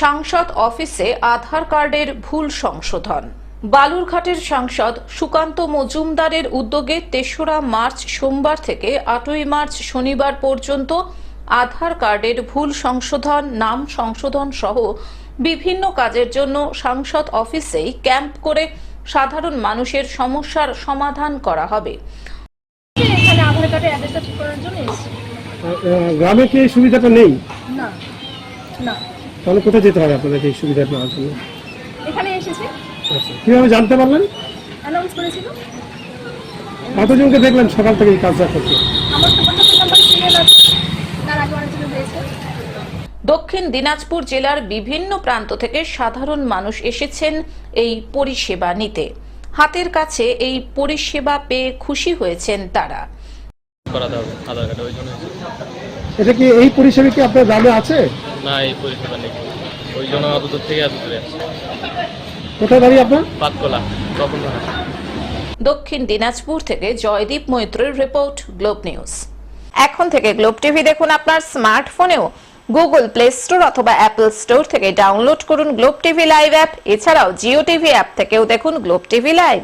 সাংসদ অফিসে আধার কার্ডের ভুল সংশোধন। বালুরঘাটের সাংসদ সুকান্ত মজুমদারের উদ্যোগে তেসরা মার্চ সোমবার থেকে আটই মার্চ শনিবার পর্যন্ত আধার কার্ডের ভুল সংশোধন নাম সংশোধন সহ বিভিন্ন কাজের জন্য সাংসদ অফিসেই ক্যাম্প করে সাধারণ মানুষের সমস্যার সমাধান করা হবে। এখানে আধার কার্ডে অ্যাড্রেসটা ঠিক করার জন্য গ্রামে কি এই সুবিধাটা নেই? না না। তাহলে কোথায় যেতে হবে আপনাদেরকে এই সুবিধা নেওয়ার জন্য? এখানে এসেছি। আচ্ছা কীভাবে জানতে পারলেন? অ্যানাউন্স করেছিল। কতজনকে দেখলেন সকাল থেকে এই কাজটা করতে? আমার তো পঞ্চাশ নাম্বার সিরিয়াল আছে। তার আগে অনেকজন হয়েছে। দক্ষিণ দিনাজপুর জেলার বিভিন্ন প্রান্ত থেকে সাধারণ মানুষ এসেছেন এই পরিষেবা নিতে। হাতের কাছে এই পরিষেবা পেয়ে খুশি হয়েছেন তারা। করাতে হবে আধার কার্ডে ওই জন্য। এটা কি এই পরিষেবা কি আপনার গ্রামে আছে? না এই পরিষেবা নেই। ওই জন্য অত দূর থেকে এত দূরে আসছি। কোথায় বাড়ি আপনার? পাতকলা তখন দক্ষিণ দিনাজপুর থেকে জয়দীপ মৈত্রের রিপোর্ট গ্লোব নিউজ। এখন থেকে গ্লোব টিভি দেখুন আপনার স্মার্টফোনেও। গুগল প্লে স্টোর অথবা অ্যাপল স্টোর থেকে ডাউনলোড করুন গ্লোব টিভি লাইভ অ্যাপ। এছাড়াও জিও টিভি অ্যাপ থেকেও দেখুন গ্লোব টিভি লাইভ।